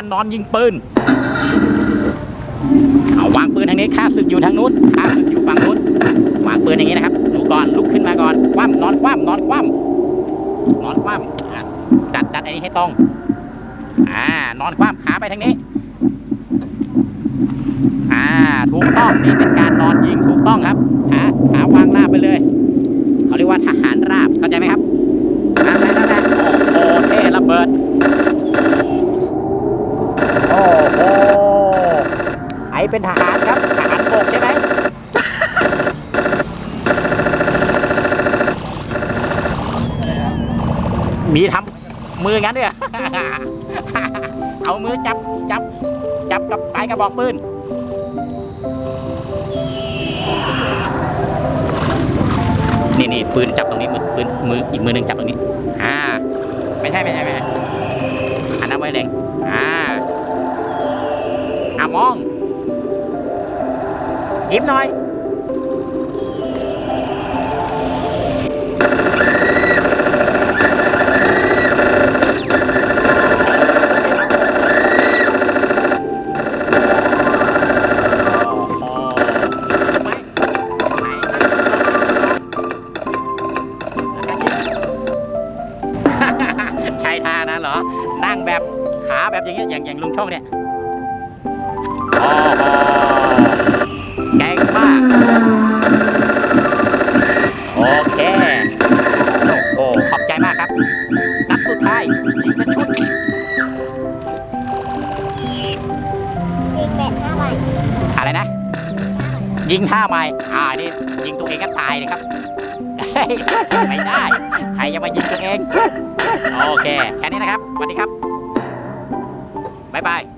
การนอนยิงปืนเอาวางปืนทางนี้ข้าศึกอยู่ทางนู้นข้าศึกอยู่ฝั่งนู้นวางปืนอย่างนี้นะครับดูก่อนลุกขึ้นมาก่อนคว่ำนอนคว่ำนอนคว่ำนอนคว่ำดัดดัดอันนี้ให้ตรงอ่านอนคว่ำขาไปทางนี้อ่าถูกต้องนี่เป็นการนอนยิงถูกต้องครับขาขาวางราบไปเลยเขาเรียกว่าทหารราบเข้าใจไหมครับนั่นแหละนั่นแหละโอ้โหเท่ระเบิดโอ้โหไอ เป็นทหารครับทหารบกใช่ไหมมีทำมืองั้นเด้วยเอามือจับจับจับกับปลายกระบอกปืนนี่นี่ปืนจับตรงนี้มือปืนมืออีกมือหนึ่งจับตรงนี้อ่าไม่ใช่ไม่ใช่ไม่ใช่อันนั้นไว้เล็งอ่าอ่ามอง ยิ้มหน่อยโอ้โหไม่ไม่ใช่ท่านั้นเหรอ นั่งแบบขาแบบอย่างเงี้ยอย่างอย่างลุงโชคเนี่ย ยยิงเป็นชุด ยิงเบ็ดห้าใบอะไรนะ ยิงท่าไม้อ่านี่ยิงตัวเองก็ตายเลยครับเฮ้ยไม่ได้ ใครจะมายิงตัวเอง โอเค แค่นี้นะครับสวัสดีครับ บ๊ายบาย